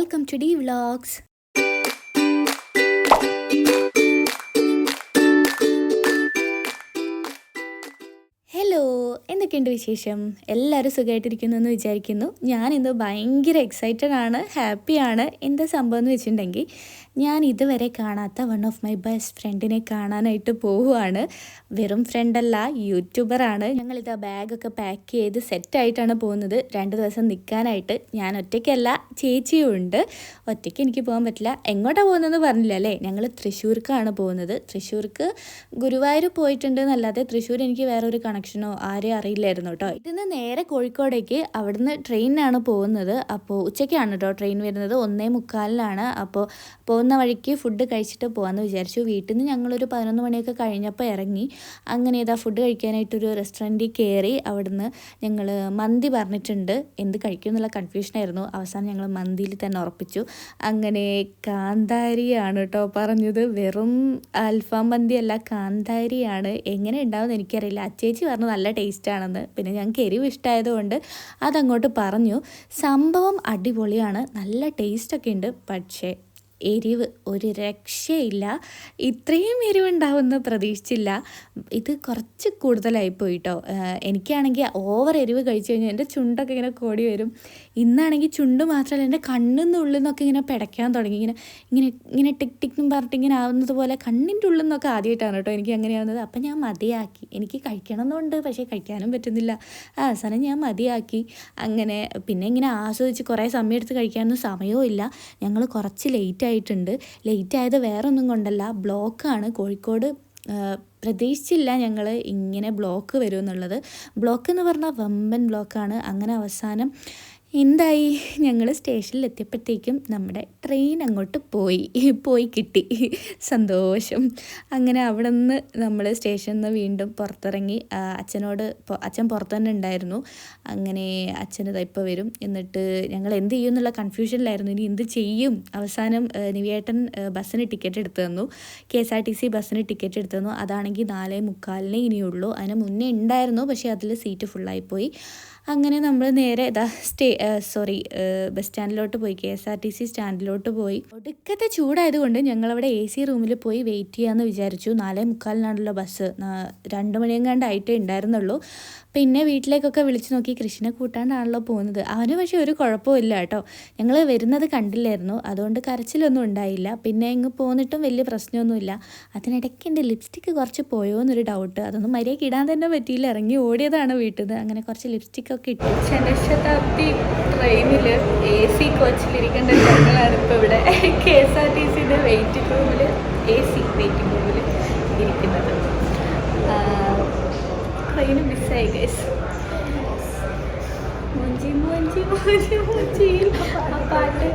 Welcome to D vlogs എന്തൊക്കെയുണ്ട് വിശേഷം? എല്ലാവരും സുഖമായിട്ടിരിക്കുന്നു എന്ന് വിചാരിക്കുന്നു. ഞാൻ ഇന്ന് ഭയങ്കര എക്സൈറ്റഡ് ആണ് ഹാപ്പിയാണ് എന്താ സംഭവം എന്ന് വെച്ചിട്ടുണ്ടെങ്കിൽ ഞാൻ ഇതുവരെ കാണാത്ത വൺ ഓഫ് മൈ ബെസ്റ്റ് ഫ്രണ്ടിനെ കാണാനായിട്ട് പോവുകയാണ്. വെറും ഫ്രണ്ടല്ല യൂട്യൂബറാണ് ഞങ്ങളിത് ആ ബാഗൊക്കെ പാക്ക് ചെയ്ത് സെറ്റായിട്ടാണ് പോകുന്നത്. രണ്ട് ദിവസം നിൽക്കാനായിട്ട് ഞാൻ ഒറ്റയ്ക്കല്ല ചേച്ചിയും ഉണ്ട്. ഒറ്റയ്ക്ക് എനിക്ക് പോകാൻ പറ്റില്ല. എങ്ങോട്ടാണ് പോകുന്നതെന്ന് പറഞ്ഞില്ല അല്ലേ? ഞങ്ങൾ തൃശ്ശൂർക്കാണ് പോകുന്നത്. തൃശ്ശൂർക്ക് ഗുരുവായൂർ പോയിട്ടുണ്ട് എന്നല്ലാതെ തൃശ്ശൂർ എനിക്ക് വേറൊരു കണക്ഷനോ ആരെയും അറിയില്ലായിരുന്നു കേട്ടോ. ഇതിന്ന് നേരെ കോഴിക്കോടേക്ക് അവിടുന്ന് ട്രെയിനിനാണ് പോകുന്നത്. അപ്പോൾ ഉച്ചയ്ക്കാണ് കേട്ടോ ട്രെയിൻ വരുന്നത്. ഒന്നേ മുക്കാലിനാണ്. അപ്പോൾ പോകുന്ന വഴിക്ക് ഫുഡ് കഴിച്ചിട്ട് പോകാമെന്ന് വിചാരിച്ചു. വീട്ടിൽ നിന്ന് ഞങ്ങളൊരു പതിനൊന്ന് മണിയൊക്കെ കഴിഞ്ഞപ്പോൾ ഇറങ്ങി. അങ്ങനെ ഇതാ ഫുഡ് കഴിക്കാനായിട്ടൊരു റെസ്റ്റോറന്റിൽ കയറി അവിടുന്ന് ഞങ്ങൾ മന്തി പറഞ്ഞിട്ടുണ്ട്. എന്ത് കഴിക്കും എന്നുള്ള കൺഫ്യൂഷനായിരുന്നു അവസാനം ഞങ്ങൾ മന്തിയിൽ തന്നെ ഉറപ്പിച്ചു. അങ്ങനെ കാന്താരിയാണ് കേട്ടോ പറഞ്ഞത്. വെറും അൽഫാം മന്തിയല്ല കാന്താരിയാണ്. എങ്ങനെ ഉണ്ടാവുമെന്ന് എനിക്കറിയില്ല. അച്ചേച്ചി പറഞ്ഞു നല്ല ടേസ്റ്റ് ആണെന്ന് പിന്നെ ഞങ്ങൾക്ക് എരിവ് ഇഷ്ടമായതുകൊണ്ട് അതങ്ങോട്ട് പറഞ്ഞു. സംഭവം അടിപൊളിയാണ്. നല്ല ടേസ്റ്റൊക്കെ ഉണ്ട്. പക്ഷേ എരിവ് ഒരു രക്ഷയില്ല. ഇത്രയും എരിവുണ്ടാവുമെന്ന് പ്രതീക്ഷിച്ചില്ല. ഇത് കുറച്ച് കൂടുതലായി പോയിട്ടോ. എനിക്കാണെങ്കിൽ ഓവർ എരിവ് കഴിച്ചു കഴിഞ്ഞാൽ എന്റെ ചുണ്ടൊക്കെ ഇങ്ങനെ കോടി വരും. ഇന്നാണെങ്കിൽ ചുണ്ട് മാത്രമല്ല എന്റെ കണ്ണിന്ന് ഉള്ളിൽ നിന്നൊക്കെ ഇങ്ങനെ പിടയ്ക്കാൻ തുടങ്ങി. ഇങ്ങനെ ഇങ്ങനെ ഇങ്ങനെ ടിക് ടിക് എന്ന് പറഞ്ഞിട്ട് ഇങ്ങനെ ആവുന്നത് പോലെ കണ്ണിന്റെ ഉള്ളിൽ നിന്നൊക്കെ ആദ്യമായിട്ടാണ് കേട്ടോ എനിക്ക് അങ്ങനെയാവുന്നത് അപ്പം ഞാൻ മതിയാക്കി. എനിക്ക് കഴിക്കണം എന്നുണ്ട് പക്ഷേ കഴിക്കാനും പറ്റുന്നില്ല. അവസാനം ഞാൻ മതിയാക്കി. അങ്ങനെ പിന്നെ ഇങ്ങനെ ആസ്വദിച്ച് കുറേ സമയം എടുത്ത് കഴിക്കാനൊന്നും സമയവും ഇല്ല. ഞങ്ങൾ കുറച്ച് ലേറ്റ് ആയിട്ടുണ്ട്. ലേറ്റ് ആയത് വേറെ ഒന്നും കൊണ്ടല്ല ബ്ലോക്കാണ് കോഴിക്കോട് പ്രതീക്ഷിച്ചില്ല ഞങ്ങൾ ഇങ്ങനെ ബ്ലോക്ക് വരുമെന്നുള്ളത്. ബ്ലോക്ക് എന്ന് പറഞ്ഞാൽ വമ്പൻ ബ്ലോക്കാണ് അങ്ങനെ അവസാനം എന്തായി? ഞങ്ങൾ സ്റ്റേഷനിൽ എത്തിയപ്പോഴത്തേക്കും നമ്മുടെ ട്രെയിൻ അങ്ങോട്ട് പോയി. പോയി കിട്ടി. സന്തോഷം. അങ്ങനെ അവിടെ നിന്ന് നമ്മൾ സ്റ്റേഷനിൽ നിന്ന് വീണ്ടും പുറത്തിറങ്ങി. അച്ഛനോട് അച്ഛൻ പുറത്ത് തന്നെ ഉണ്ടായിരുന്നു. അങ്ങനെ അച്ഛന് ഇപ്പോൾ വരും. എന്നിട്ട് ഞങ്ങൾ എന്ത് ചെയ്യും എന്നുള്ള കൺഫ്യൂഷനിലായിരുന്നു ഇനി എന്ത് ചെയ്യും? അവസാനം നിവേട്ടൻ ബസ്സിന് ടിക്കറ്റ് എടുത്തു തന്നു. K S R T C ബസ്സിന് ടിക്കറ്റ് എടുത്തു തന്നു. അതാണെങ്കിൽ നാലേ മുക്കാലിനേ ഇനിയുള്ളൂ. അതിന് മുന്നേ ഉണ്ടായിരുന്നു. പക്ഷേ അതിൽ സീറ്റ് ഫുള്ളായിപ്പോയി അങ്ങനെ നമ്മൾ നേരെ ഇതാ സ്റ്റേ സോറി ബസ് സ്റ്റാൻഡിലോട്ട് പോയി K S R T C സ്റ്റാൻഡിലോട്ട് പോയി. ഒടുക്കത്തെ ചൂടായതുകൊണ്ട് ഞങ്ങളവിടെ എ സി റൂമിൽ പോയി വെയിറ്റ് ചെയ്യാമെന്ന് വിചാരിച്ചു. നാലേ മുക്കാലിനാണല്ലോ ബസ്. രണ്ട് മണിയെങ്ങാണ്ടായിട്ടേ ഉണ്ടായിരുന്നുള്ളൂ. പിന്നെ വീട്ടിലേക്കൊക്കെ വിളിച്ചു നോക്കി കൃഷിനെ കൂട്ടാണ്ടാണല്ലോ പോകുന്നത്. അവന് പക്ഷേ ഒരു കുഴപ്പമില്ല കേട്ടോ. ഞങ്ങൾ വരുന്നത് കണ്ടില്ലായിരുന്നു. അതുകൊണ്ട് കരച്ചിലൊന്നും ഉണ്ടായില്ല. പിന്നെ ഇങ്ങ് പോന്നിട്ടും വലിയ പ്രശ്നമൊന്നുമില്ല. അതിനിടയ്ക്ക് എന്റെ ലിപ്സ്റ്റിക്ക് കുറച്ച് പോയോ എന്നൊരു ഡൗട്ട് അതൊന്നും മര്യാദയ്ക്ക് ഇടാൻ തന്നെ പറ്റിയില്ല. ഇറങ്ങി ഓടിയതാണ് വീട്ടിൽ നിന്ന്. അങ്ങനെ കുറച്ച് ലിപ്സ്റ്റിക്കൊക്കെ ഇട്ടു ജനശതാബ്ദി ട്രെയിനിൽ എ സി കോച്ചിലിരിക്കേണ്ട ഞങ്ങളാണ് ഇപ്പോൾ ഇവിടെ. കെ എസ് ആർ ടി സിയുടെ വെയിറ്റിംഗ് റൂമിൽ എ സി വെയിറ്റിംഗ് റൂമിൽ ഇരിക്കുന്നത്. ട്രെയിന് മിസ്സായി ഗൈസ് പാട്ട്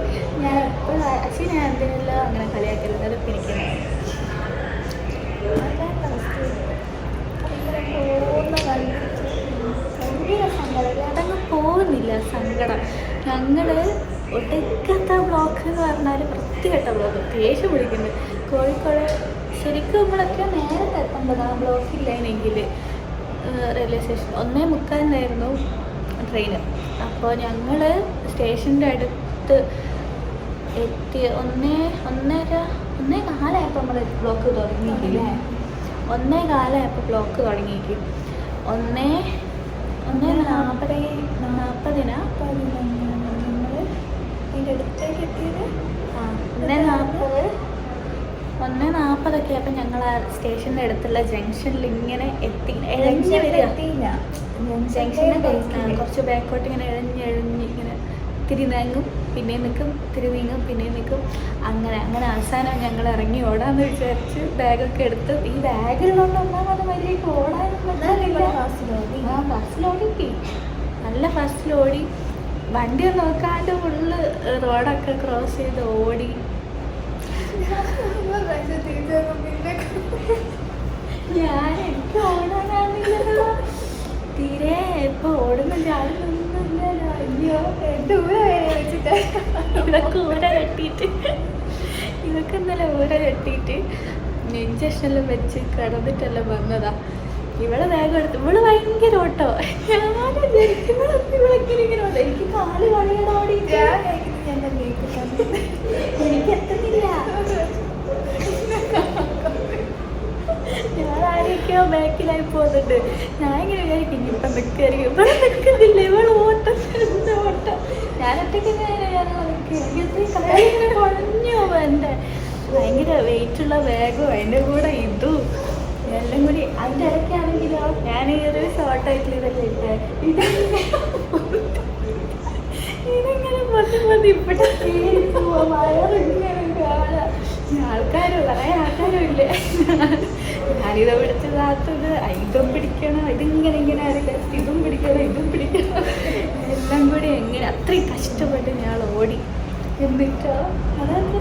ഞാൻ എപ്പോഴും അച്ഛൻ ഞാൻ എന്തിനെല്ലാം അങ്ങനെ കളിയാക്കരുത് അതൊക്കെ എനിക്ക് അതങ്ങ് പോകുന്നില്ല സങ്കടം. ഞങ്ങൾ ഒടുക്കത്ത ബ്ലോക്ക് എന്ന് പറഞ്ഞാൽ വൃത്തികെട്ട ബ്ലോക്ക് ദേഷ്യം പിടിക്കുന്നു. കോഴിക്കോട് ശരിക്കും നമ്മളൊക്കെ നേരത്തെ ആ ബ്ലോക്ക് ഇല്ലായിരുന്നെങ്കിൽ റെയിൽവേ സ്റ്റേഷൻ ഒന്നേ മുക്കാലിനായിരുന്നു ട്രെയിൻ അപ്പോൾ ഞങ്ങൾ സ്റ്റേഷന്റെ അടുത്ത് എത്തി ഒന്നേ ഒന്നര ഒന്നേ കാലമായപ്പോൾ നമ്മൾ ബ്ലോക്ക് തുടങ്ങിയില്ലേ? ഒന്നേ കാലമായപ്പോൾ ബ്ലോക്ക് തുടങ്ങിയിരിക്കും ഒന്നേ ഒന്നേ നാൽപ്പത് നാൽപ്പതിനാ നമ്മൾ ഇതിന്റെ അടുത്തേക്ക് എത്തിയത് ആ ഒന്നേ നാൽപ്പത് ഒന്ന് നാൽപ്പതൊക്കെ അപ്പം ഞങ്ങൾ ആ സ്റ്റേഷന്റെ അടുത്തുള്ള ജംഗ്ഷനിൽ ഇങ്ങനെ എത്തി എഴഞ്ഞ് വരിക. കുറച്ച് ബാക്കോട്ട് ഇങ്ങനെ എഴഞ്ഞ് എഴഞ്ഞ് ഇങ്ങനെ തിരി നീങ്ങും പിന്നെ നിൽക്കും തിരി നീങ്ങും പിന്നെ നിൽക്കും. അങ്ങനെ അങ്ങനെ അവസാനം ഞങ്ങൾ ഇറങ്ങി ഓടാന്ന് വിചാരിച്ച് ബാഗൊക്കെ എടുത്ത് ഈ ബാഗിലുള്ള ഒന്നാമത് മര്യാദയ്ക്ക് ഓടാനും ആ ബസ്സിലോടി നല്ല ബസ്സിലോടി വണ്ടി നോക്കാണ്ട് ഫുള്ള് റോഡൊക്കെ ക്രോസ് ചെയ്ത് ഓടി. ഞാൻ എനിക്ക് ഓടാനാണെങ്കിലോ തീരെ ഇപ്പൊ ഓടുന്ന ചാടുന്നൊന്നുമില്ലല്ലോ അയ്യോ എന്റെ ഊര വരെ വെച്ചിട്ട് ഇതൊക്കെ ഊര കെട്ടിയിട്ട്. ഇതൊക്കെ ഇന്നലെ ഊര കെട്ടിയിട്ട് ഇഞ്ചക്ഷനെല്ലാം വെച്ച് കിടന്നിട്ടെല്ലാം വന്നതാ. ഇവളെ വേഗം എടുത്തു ഇവൾ ഭയങ്കര ഓട്ടോ. ഞാൻ ഇവളൊക്കെ ഇങ്ങനെ ഓട്ടോ. എനിക്ക് കാൽ കളിയുടെ ബാക്കിലായി പോകുന്നുണ്ട്. ഞാൻ ഇങ്ങനെ വിചാരിക്കും ഇപ്പം നിൽക്കായിരിക്കും ഇവിടെ നിൽക്കുന്നില്ല ഇവൾ ഓട്ടം ഓട്ടം. ഞാൻ ഒറ്റയ്ക്ക് ഇങ്ങനെ കുഴഞ്ഞു എന്റെ. ഭയങ്കര വെയിറ്റുള്ള ബാഗും അതിന്റെ കൂടെ ഇതും. എല്ലാം കൂടി അതിന്റെ ഇടയ്ക്കാണെങ്കിലോ ഞാൻ ഈ ഒരു ഷോർട്ടായിട്ടുള്ള ഇതല്ലേ ഇട്ടേ. ഇതിങ്ങനെ ഇതിങ്ങനെ പൊത്തി പൊത്തി ഇവിടെ വയറിങ്ങനെ ആൾക്കാരും കുറേ ആൾക്കാരും ഇല്ലേ ഞാനിത് പിടിച്ചതാത്തത് ഇതും പിടിക്കണം ഇതിങ്ങനെ ഇങ്ങനെ അറിയില്ല ഇതും പിടിക്കണം ഇതും പിടിക്കണം എല്ലാം കൂടി എങ്ങനെ? അത്രയും കഷ്ടപ്പെട്ട് ഞാൻ ഓടി എന്നിട്ടോ? അതൊക്കെ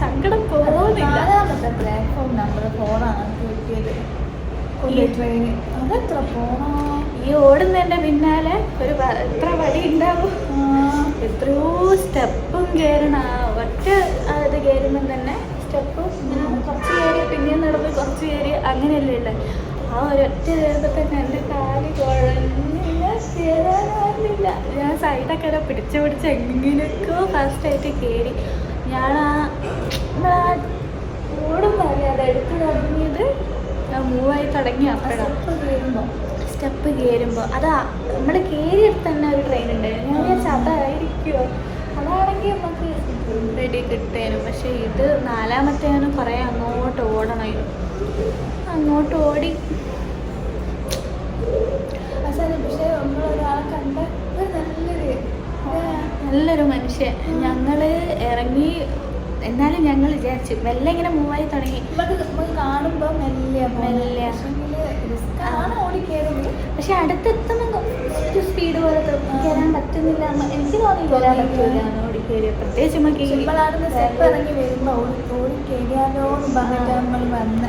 സങ്കടം? പോകുന്നില്ല പ്ലാറ്റ്ഫോം നമ്പർ കിട്ടിയത്. ട്രെയിന് അതെത്ര പോണോ ഈ ഓടുന്നതിന്റെ പിന്നാലെ ഒരു എത്ര വടി ഉണ്ടാവും? എത്രയോ സ്റ്റെപ്പും കയറണം ഒറ്റ അത് കയറുമ്പം തന്നെ സ്റ്റെപ്പും കുറച്ച് കയറി പിന്നെയും നടന്ന് കുറച്ച് കയറി അങ്ങനെയല്ലേ ഉള്ളത് ആ ഒരൊറ്റ കയറുമ്പോൾ തന്നെ എന്റെ കാലി കുഴഞ്ഞില്ല കയറാനായിരുന്നില്ല ഞാൻ സൈഡൊക്കെ ഇടാ പിടിച്ച് പിടിച്ച് എങ്ങനെയൊക്കെയോ ഫസ്റ്റായിട്ട് കയറി ഞാൻ ആ ഓടും പറയാതെ എടുത്ത് തുടങ്ങിയത് മൂവായി തുടങ്ങി അപ്പോഴാണ് കയറുമ്പോൾ സ്റ്റെപ്പ് കയറുമ്പോൾ അതാ നമ്മൾ കയറിയെടുത്ത് തന്നെ ഒരു ട്രെയിൻ ഉണ്ടായിരുന്നു ഞാൻ വിചാരിച്ചു അതായിരിക്കുമോ അതാണെങ്കിൽ നമുക്ക് റെഡി കിട്ടേനും പക്ഷേ ഇത് നാലാമത്തേനും കുറേ അങ്ങോട്ട് ഓടണമായിരുന്നു അങ്ങോട്ട് ഓടി. പക്ഷേ നമ്മളൊരാളെ കണ്ട നല്ലൊരു നല്ലൊരു മനുഷ്യൻ. ഞങ്ങൾ ഇറങ്ങി എന്നാലും ഞങ്ങൾ വിചാരിച്ചു മെല്ലെ ഇങ്ങനെ മൂവായി തുടങ്ങി. കാണുമ്പോൾ മെല്ലെ മെല്ലെ. പക്ഷെ അടുത്തെത്തുമ്പോൾ സ്പീഡ് പോലെ കയറാൻ പറ്റുന്നില്ല. എനിക്ക് തോന്നി വരാൻ പറ്റില്ല ഓടി കയറി പ്രത്യേകിച്ച് നമുക്ക് നമ്മളാടുന്ന സ്റ്റെപ്പ് ഇറങ്ങി വരുമ്പോൾ ഓടി കയറിയാലോ എന്ന് പറഞ്ഞിട്ട് നമ്മൾ വന്ന്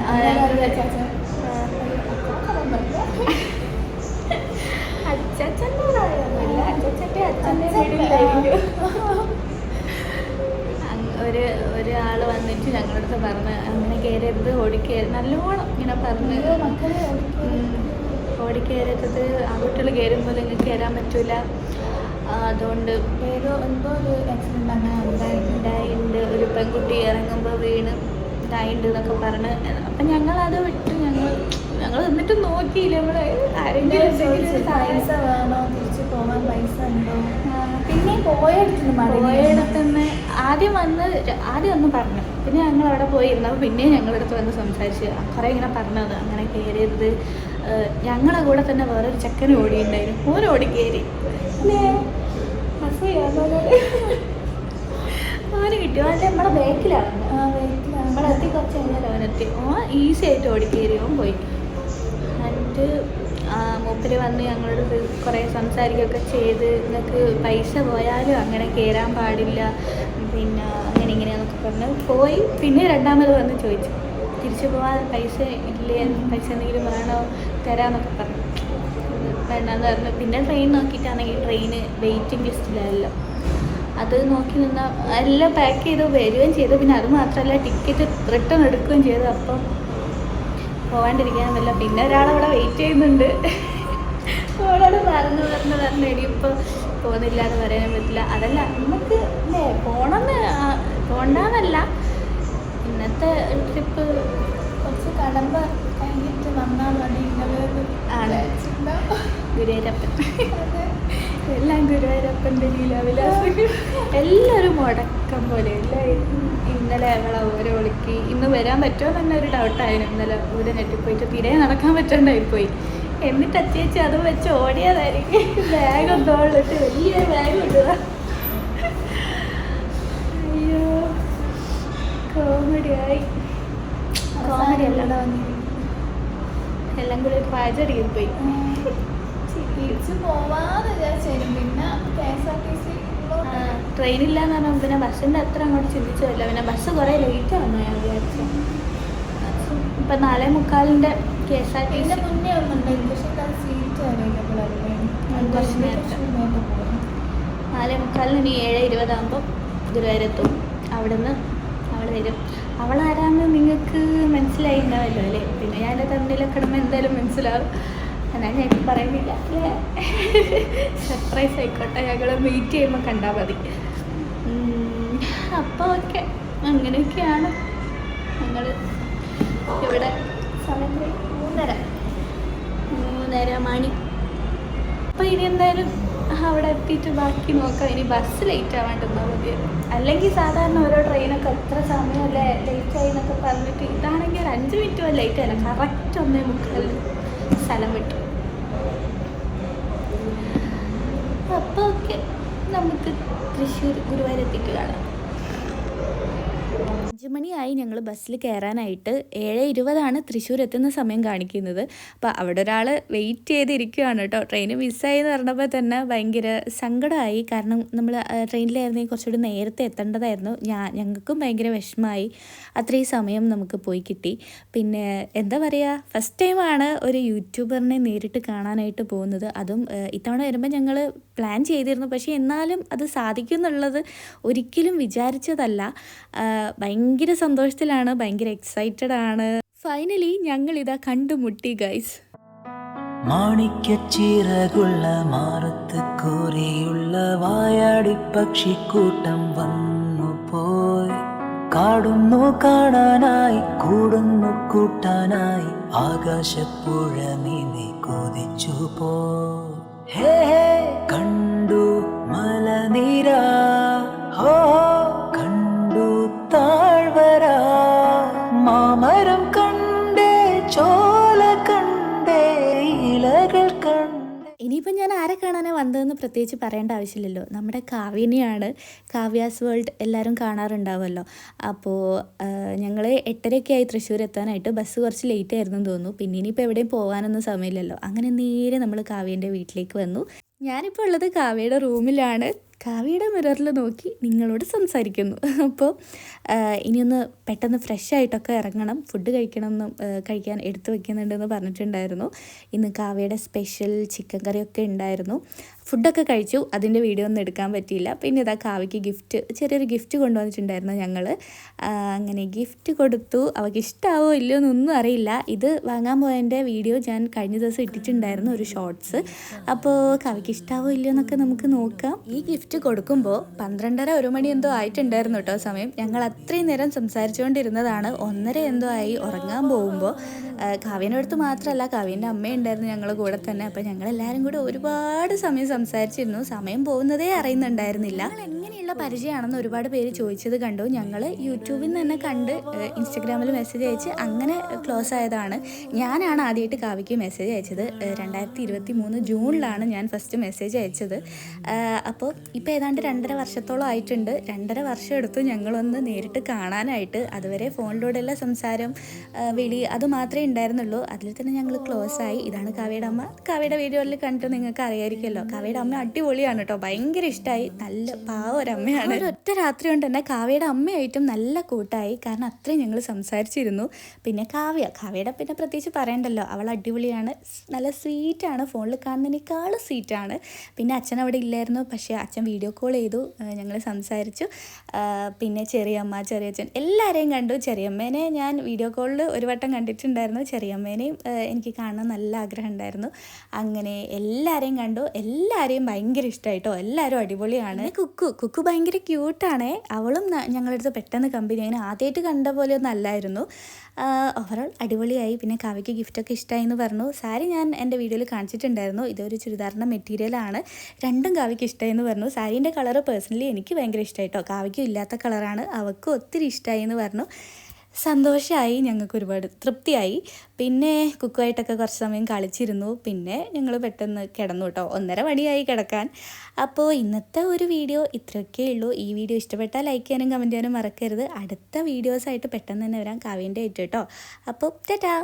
ഒരു ഒരാൾ വന്നിട്ട് ഞങ്ങളുടെ അടുത്ത് പറഞ്ഞ് അങ്ങനെ കയറരുത് ഓടിക്കയറി നല്ലോണം ഇങ്ങനെ പറഞ്ഞ്. അയ്യോ, ആ കുട്ടികൾ ഓടിക്കയറരുത് കയറുമ്പോൾ നിങ്ങൾക്ക് കയറാൻ പറ്റൂല. അതുകൊണ്ട് ഏതോ എന്തോ ഒരു ആക്സിഡന്റ് അങ്ങനെ ഉണ്ടായിട്ടുണ്ട്. ഒരു പെൺകുട്ടി ഇറങ്ങുമ്പോൾ വീണ് ഇതായിട്ടുണ്ട് എന്നൊക്കെ പറഞ്ഞ്. അപ്പം ഞങ്ങളത് വിട്ടു ഞങ്ങൾ ഞങ്ങൾ എന്നിട്ട് നോക്കിയില്ല. പൈസ വേണോ? തിരിച്ചു പോകാൻ പൈസ ഉണ്ടോ? പിന്നെ പോയടുത്തുനിന്ന് പോയിടത്തുനിന്ന് ആദ്യം വന്ന് ആദ്യം ഒന്ന് പറഞ്ഞു. പിന്നെ ഞങ്ങൾ അവിടെ പോയി. ഇരുന്നപ്പോൾ പിന്നെയും ഞങ്ങളുടെ അടുത്ത് വന്ന് സംസാരിച്ച്. കുറേ ഇങ്ങനെ പറഞ്ഞത്. അങ്ങനെ കയറിയത് ഞങ്ങളെ കൂടെ തന്നെ വേറൊരു ചെക്കൻ ഓടിയുണ്ടായിരുന്നു ഓരോടി കയറി അല്ലേ നമ്മുടെ ഈസി ആയിട്ട് ഓടി കയറി ഓൻ പോയി. എന്നിട്ട് മൂപ്പര് വന്ന് ഞങ്ങളോട് കുറെ സംസാരിക്കുകയൊക്കെ ചെയ്ത്. നിങ്ങൾക്ക് പൈസ പോയാലും അങ്ങനെ കയറാൻ പാടില്ല. പിന്നെ അങ്ങനെ ഇങ്ങനെയാന്നൊക്കെ പറഞ്ഞ് പോയി. പിന്നെ രണ്ടാമത് വന്ന് ചോദിച്ചു. തിരിച്ചു പോകാൻ പൈസ ഇല്ലേ? പൈസ എന്തെങ്കിലും വേണോ? തരാമെന്നൊക്കെ പറഞ്ഞു. വേണ്ടെന്ന് പറഞ്ഞു. പിന്നെ ട്രെയിൻ നോക്കിയിട്ടാണെങ്കിൽ ട്രെയിന് വെയിറ്റിംഗ് ലിസ്റ്റിലല്ലോ അത് നോക്കി നിന്ന എല്ലാം പാക്ക് ചെയ്ത് വരികയും ചെയ്തു. പിന്നെ അത് മാത്രമല്ല ടിക്കറ്റ് റിട്ടേൺ എടുക്കുകയും ചെയ്തു. അപ്പം പോകാണ്ടിരിക്കാനല്ല പിന്നെ ഒരാളവിടെ വെയിറ്റ് ചെയ്യുന്നുണ്ട്. അവളോട് പറഞ്ഞു പറഞ്ഞു പറഞ്ഞു. ഇനിയിപ്പോൾ പോകുന്നില്ല എന്ന് പറയാനും പറ്റില്ല. അതല്ല നമുക്ക് അല്ലേ പോണമെന്ന് പോകണ്ടെന്നല്ല ഇന്നത്തെ ട്രിപ്പ് കുറച്ച് കടമ്പ കഴിഞ്ഞിട്ട് വന്നാൽ മതി. ഇന്നലെ എല്ലാം ഗുരുവായൂരപ്പന്റെ ലീലാവിലാസം എല്ലാവരും മുടക്കം പോലെ എല്ലാവരും ഇന്നലെ ഞങ്ങൾ ഓരോ വിളിക്ക് ഇന്ന് വരാൻ പറ്റുമോ തന്നെ ഒരു ഡൗട്ടായിരുന്നു ഇന്നലെ ഊരെ ഞെട്ടിപ്പോയിട്ട് തീരെ നടക്കാൻ പറ്റണ്ടായിപ്പോയി. എന്നിട്ട് അച്ചേച്ചി അത് വെച്ച് ഓടിയതായിരിക്കും. ബാഗ് ഒന്നോളിട്ട് വലിയ ബാഗ് ഇടുക. അയ്യോ ആയി. കോമഡി അല്ല എല്ലാം കൂടി പാചടിയിൽ പോയി. തിരിച്ചു പോവാന്ന് വിചാരിച്ചായിരുന്നു. പിന്നെ K S R T C ട്രെയിനില്ല എന്ന് പറഞ്ഞാൽ പിന്നെ ബസ്സിന്റെ അത്ര അങ്ങോട്ട് ചിന്തിച്ചതല്ല പിന്നെ ബസ് കുറേ ലേറ്റ് വന്നു ഞാൻ വിചാരിച്ചു. ഇപ്പം നാലേ മുക്കാലിന്റെ K S R T C. മുന്നേ ഒന്നുണ്ടായിരുന്നു പക്ഷെ സീറ്റ് അവൈലബിൾ അല്ലേ കുറച്ച് നേരത്തെ. നാലേ മുക്കാലിന് ഇനി ഏഴ് ഇരുപതാകുമ്പോൾ ഗുരുവായൂരെത്തും അവിടുന്ന് അവൾ വരും. അവളാരാന്ന് നിങ്ങൾക്ക് മനസ്സിലായി ഉണ്ടാവല്ലോ അല്ലേ? പിന്നെ ഞാൻ എന്റെ തമ്മിലൊക്കെ ഇടുമ്പോൾ എന്തായാലും മനസ്സിലാവും. എന്നാൽ ഞാൻ പറയുന്നില്ല സർപ്രൈസ് ആയിക്കോട്ടെ ഞങ്ങൾ വെയിറ്റ് ചെയ്യുമ്പോൾ കണ്ടാൽ മതി. അപ്പോൾ ഓക്കെ അങ്ങനെയൊക്കെയാണ് ഞങ്ങൾ ഇവിടെ സമയം? മൂന്നര മൂന്നര മണി. അപ്പോൾ ഇനി എന്തായാലും അവിടെ എത്തിയിട്ട് ബാക്കി നോക്കാം. ഇനി ബസ് ലേറ്റ് ആവാണ്ടെന്നാൽ മതി. അല്ലെങ്കിൽ സാധാരണ ഓരോ ട്രെയിനൊക്കെ എത്ര സമയമല്ലേ ലേറ്റ് ആയി എന്നൊക്കെ പറഞ്ഞിട്ട് ഇതാണെങ്കിൽ ഒരു അഞ്ച് മിനിറ്റ് ലേറ്റ് ആയില്ല കറക്റ്റ് ഒന്നേ മുക്കാലിന്. സ്ഥലം വിട്ടു. അപ്പോൾ ഓക്കെ നമുക്ക് തൃശ്ശൂർ ഗുരുവായൂർ എത്തിക്കുകയാണ് അഞ്ച് മണിയായി ഞങ്ങൾ ബസ്സിൽ കയറാനായിട്ട് ഏഴ് ഇരുപതാണ് തൃശ്ശൂർ എത്തുന്ന സമയം കാണിക്കുന്നത്. അപ്പോൾ അവിടെ ഒരാൾ വെയിറ്റ് ചെയ്തിരിക്കുകയാണ് കേട്ടോ. ട്രെയിൻ മിസ്സായി എന്ന് പറഞ്ഞപ്പോൾ തന്നെ ഭയങ്കര സങ്കടമായി കാരണം നമ്മൾ ട്രെയിനിലായിരുന്നെങ്കിൽ കുറച്ചുകൂടി നേരത്തെ എത്തേണ്ടതായിരുന്നു. ഞാൻ ഞങ്ങൾക്കും ഭയങ്കര വിഷമമായി. അത്രയും സമയം നമുക്ക് പോയി കിട്ടി. പിന്നെ എന്താ പറയുക ഫസ്റ്റ് ടൈമാണ് ഒരു യൂട്യൂബറിനെ നേരിട്ട് കാണാനായിട്ട് പോകുന്നത്. അതും ഇത്തവണ വരുമ്പോൾ ഞങ്ങൾ പ്ലാൻ ചെയ്തിരുന്നു. പക്ഷേ എന്നാലും അത് സാധിക്കും എന്നുള്ളത് ഒരിക്കലും വിചാരിച്ചതല്ല. ഭയങ്കര സന്തോഷത്തിലാണ് ഭയങ്കര എക്സൈറ്റഡ് ആണ്. ഫൈനലി ഞങ്ങൾ ഇതാ കണ്ടുമുട്ടി ഗൈസ് മാണിക്യച്ചിറകുള്ള മാറത്ത് കോരിയുള്ള വായാടി പക്ഷിക്കൂട്ടം വന്നു പോയി. കാടുന്നു കാണാനായി കൂടുന്നു കൂട്ടാനായി ആകാശപ്പുഴ നീന്തി കൊതിച്ചു പോ ഹേ കണ്ടു മലനിര. ഹോ. ഇനിയിപ്പം ഞാൻ ആരെ കാണാനാണ് വന്നതെന്ന് പ്രത്യേകിച്ച് പറയേണ്ട ആവശ്യമില്ലല്ലോ. നമ്മുടെ കാവ്യനെയാണ് കാവ്യാസ് വേൾഡ് എല്ലാവരും കാണാറുണ്ടാവുമല്ലോ. അപ്പോൾ ഞങ്ങൾ എട്ടരയൊക്കെ ആയി തൃശ്ശൂർ എത്താനായിട്ട് ബസ് കുറച്ച് ലേറ്റ് ആയിരുന്നു തോന്നുന്നു. പിന്നെ ഇനിയിപ്പോൾ എവിടെയും പോകാനൊന്നും സമയമില്ലല്ലോ. അങ്ങനെ നേരെ നമ്മൾ കാവ്യന്റെ വീട്ടിലേക്ക് വന്നു. ഞാനിപ്പോൾ ഉള്ളത് കാവ്യയുടെ റൂമിലാണ്. കാവ്യയുടെ മിററിൽ നോക്കി നിങ്ങളോട് സംസാരിക്കുന്നു. അപ്പോൾ ഇനിയൊന്ന് പെട്ടെന്ന് ഫ്രഷ് ആയിട്ടൊക്കെ ഇറങ്ങണം. ഫുഡ് കഴിക്കണമെന്നും കഴിക്കാൻ എടുത്തു വെക്കുന്നുണ്ടെന്ന് പറഞ്ഞിട്ടുണ്ടായിരുന്നു. ഇന്ന് കാവ്യയുടെ സ്പെഷ്യൽ ചിക്കൻ കറിയൊക്കെ ഉണ്ടായിരുന്നു. ഫുഡൊക്കെ കഴിച്ചു. അതിന്റെ വീഡിയോ ഒന്നും എടുക്കാൻ പറ്റിയില്ല. പിന്നെ ഇതാ കാവയ്ക്ക് ഗിഫ്റ്റ് ചെറിയൊരു ഗിഫ്റ്റ് കൊണ്ടുവന്നിട്ടുണ്ടായിരുന്നു ഞങ്ങൾ അങ്ങനെ ഗിഫ്റ്റ് കൊടുത്തു. അവൾക്ക് ഇഷ്ടമാവോ ഇല്ലയോ എന്നൊന്നും അറിയില്ല. ഇത് വാങ്ങാൻ പോയതിന്റെ വീഡിയോ ഞാൻ കഴിഞ്ഞ ദിവസം ഇട്ടിട്ടുണ്ടായിരുന്നു ഒരു ഷോർട്സ്. അപ്പോൾ കവിക്ക് ഇഷ്ടാവോ ഇല്ലയോ എന്നൊക്കെ നമുക്ക് നോക്കാം. ഈ ഗിഫ്റ്റ് കൊടുക്കുമ്പോൾ പന്ത്രണ്ടര ഒരു മണി എന്തോ ആയിട്ടുണ്ടായിരുന്നു കേട്ടോ സമയം. ഞങ്ങൾ അത്രയും നേരം സംസാരിച്ചുകൊണ്ടിരുന്നതാണ്. ഒന്നര എന്തോ ആയി ഉറങ്ങാൻ പോകുമ്പോൾ. കാവ്യന്റെ അടുത്ത് മാത്രമല്ല കാവ്യന്റെ അമ്മയുണ്ടായിരുന്നു ഞങ്ങളുടെ കൂടെ തന്നെ. അപ്പം ഞങ്ങൾ എല്ലാവരും കൂടെ ഒരുപാട് സമയം സംസാരിച്ചിരുന്നു. സമയം പോകുന്നതേ അറിയുന്നുണ്ടായിരുന്നില്ല. എങ്ങനെയുള്ള പരിചയമാണെന്ന് ഒരുപാട് പേര് ചോദിച്ചത് കണ്ടു. ഞങ്ങൾ യൂട്യൂബിൽ നിന്ന് തന്നെ കണ്ട് ഇൻസ്റ്റഗ്രാമിൽ മെസ്സേജ് അയച്ച് അങ്ങനെ ക്ലോസ് ആയതാണ്. ഞാനാണ് ആദ്യമായിട്ട് കാവ്യക്ക് മെസ്സേജ് അയച്ചത്. രണ്ടായിരത്തി ഇരുപത്തി മൂന്ന് ജൂണിലാണ് ഞാൻ ഫസ്റ്റ് മെസ്സേജ് അയച്ചത്. അപ്പോൾ ഇപ്പോൾ ഏതാണ്ട് രണ്ടര വർഷത്തോളം ആയിട്ടുണ്ട്. രണ്ടര വർഷം എടുത്തു ഞങ്ങളൊന്ന് നേരിട്ട് കാണാനായിട്ട്. അതുവരെ ഫോണിലൂടെയുള്ള സംസാരം വിളി അത് മാത്രമേ ഉണ്ടായിരുന്നുള്ളൂ. അതിൽ തന്നെ ഞങ്ങൾ ക്ലോസ് ആയി. ഇതാണ് കാവ്യയുടെ അമ്മ. കാവ്യയുടെ വീഡിയോയിൽ കണ്ടിട്ട് നിങ്ങൾക്ക് അറിയായിരിക്കുമല്ലോ. കാവ്യയുടെ അമ്മ അടിപൊളിയാണ് കേട്ടോ. ഭയങ്കര ഇഷ്ടമായി നല്ല പാവ ഒരു അമ്മയാണ് ഒരു ഒറ്റ രാത്രി കൊണ്ട് തന്നെ കാവ്യയുടെ അമ്മയായിട്ടും നല്ല കൂട്ടായി. കാരണം അത്രയും ഞങ്ങൾ സംസാരിച്ചിരുന്നു. പിന്നെ കാവ്യ. കാവ്യയുടെ പിന്നെ പ്രത്യേകിച്ച് പറയണ്ടല്ലോ. അവൾ അടിപൊളിയാണ്. നല്ല സ്വീറ്റാണ് ഫോണിൽ കാണുന്നതിനേക്കാളും സ്വീറ്റാണ് പിന്നെ അച്ഛൻ അവിടെ ഇല്ലായിരുന്നു. പക്ഷേ അച്ഛൻ വീഡിയോ കോൾ ചെയ്തു. ഞങ്ങൾ സംസാരിച്ചു. പിന്നെ ചെറിയമ്മ ചെറിയച്ഛൻ എല്ലാവരെയും കണ്ടു. ചെറിയമ്മേനെ ഞാൻ വീഡിയോ കോളിൽ ഒരു വട്ടം കണ്ടിട്ടുണ്ടായിരുന്നു. ചെറിയമ്മേനെയും എനിക്ക് കാണാൻ നല്ല ആഗ്രഹം ഉണ്ടായിരുന്നു. അങ്ങനെ എല്ലാവരെയും കണ്ടു. എല്ലാവരെയും ഭയങ്കര ഇഷ്ടമായിട്ടോ എല്ലാവരും അടിപൊളിയാണ്. കുക്കു. കുക്കു ഭയങ്കര ക്യൂട്ടാണ്. അവളും ഞങ്ങളുടെ അടുത്ത് പെട്ടെന്ന് കമ്പനി അങ്ങനെ ആദ്യമായിട്ട് കണ്ട പോലെ ഒന്നും അല്ലായിരുന്നു. ഓവറോൾ അടിപൊളിയായി. പിന്നെ കവിക്ക് ഗിഫ്റ്റൊക്കെ ഇഷ്ടമായി എന്ന് പറഞ്ഞു. സാരി ഞാൻ എന്റെ വീഡിയോയിൽ കാണിച്ചിട്ടുണ്ടായിരുന്നു. ഇതൊരു ചുരിദാറിന്റെ മെറ്റീരിയലാണ് രണ്ടും കാവിക്ക് ഇഷ്ടമായി എന്ന് പറഞ്ഞു. സാരീന്റെ കളർ പേഴ്സണലി എനിക്ക് ഭയങ്കര ഇഷ്ടമായിട്ടോ കാവിക്കും ഇല്ലാത്ത കളറാണ് അവൾക്കും ഒത്തിരി ഇഷ്ടമായി എന്ന് പറഞ്ഞു. സന്തോഷമായി ഞങ്ങൾക്ക് ഒരുപാട് തൃപ്തിയായി. പിന്നെ കുക്കുമായിട്ടൊക്കെ കുറച്ച് സമയം കളിച്ചിരുന്നു. പിന്നെ ഞങ്ങൾ പെട്ടെന്ന് കിടന്നു കേട്ടോ. ഒന്നര മണിയായി കിടക്കാൻ. അപ്പോൾ ഇന്നത്തെ ഒരു വീഡിയോ ഇത്രയൊക്കെ ഉള്ളൂ. ഈ വീഡിയോ ഇഷ്ടപ്പെട്ടാൽ ലൈക്ക് ചെയ്യാനും കമന്റ് ചെയ്യാനും മറക്കരുത്. അടുത്ത വീഡിയോസായിട്ട് പെട്ടെന്ന് തന്നെ വരാൻ കാവ്യന്റെ ആയിട്ട് കേട്ടോ. അപ്പോൾ ടാറ്റാ!